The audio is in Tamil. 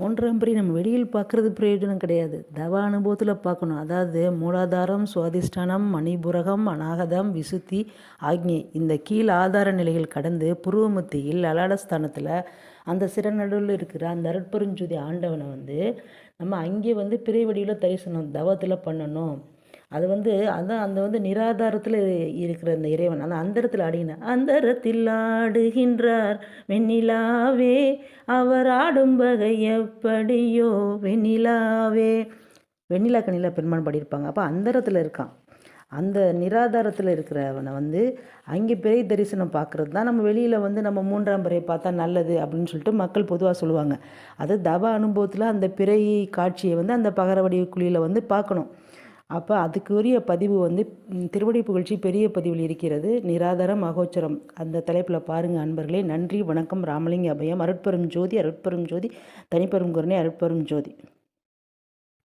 மூன்றாம் படி நம்ம வெளியில் பார்க்குறது பிரயோஜனம் கிடையாது. தவ அனுபவத்தில் பார்க்கணும். அதாவது மூலாதாரம் சுவாதிஷ்டானம் மணிபுரகம் அநாகதம் விசுத்தி ஆக்ஞை இந்த கீழ் ஆதார நிலைகள் கடந்து புருவ அலாடஸ்தானத்தில் அந்த சிறநடுவில் இருக்கிற அந்த அருட்பெருஞ்சுதி ஆண்டவனை வந்து நம்ம அங்கே வந்து பிறை வடிவில் தரிசனம் தவத்தில் பண்ணணும். அது வந்து அதான் அந்த வந்து நிராதாரத்தில் இருக்கிற அந்த இறைவன் அந்த அந்தரத்தில் ஆடின அந்தரத்தில் ஆடுகின்றார் வெண்ணிலாவே அவர் ஆடும் வகை எப்படியோ வெண்ணிலாவே. வெண்ணிலா கண்ணிலா பெருமான் பாடியிருப்பாங்க. அப்போ அந்தரத்தில் இருக்கான். அந்த நிராதாரத்தில் இருக்கிறவனை வந்து அங்கே பிறை தரிசனம் பார்க்குறது தான் நம்ம வெளியில் வந்து நம்ம மூன்றாம் பிறையை பார்த்தா நல்லது அப்படின்னு சொல்லிட்டு மக்கள் பொதுவாக சொல்லுவாங்க. அது தவ அனுபவத்தில் அந்த பிறை காட்சியை வந்து அந்த பகரவடி குழியில் வந்து பார்க்கணும். அப்போ அதுக்குரிய பதிவு வந்து திருவடி புகழ்ச்சி பெரிய பதிவில் இருக்கிறது நிராதரம் அகோச்சரம் அந்த தலைப்பில் பாருங்கள் அன்பர்களே. நன்றி வணக்கம் ராமலிங்க அபயம் அருட்பெரும் ஜோதி அருட்பெரும் ஜோதி தனிப்பெரும் குருணை அருட்பெரும் ஜோதி.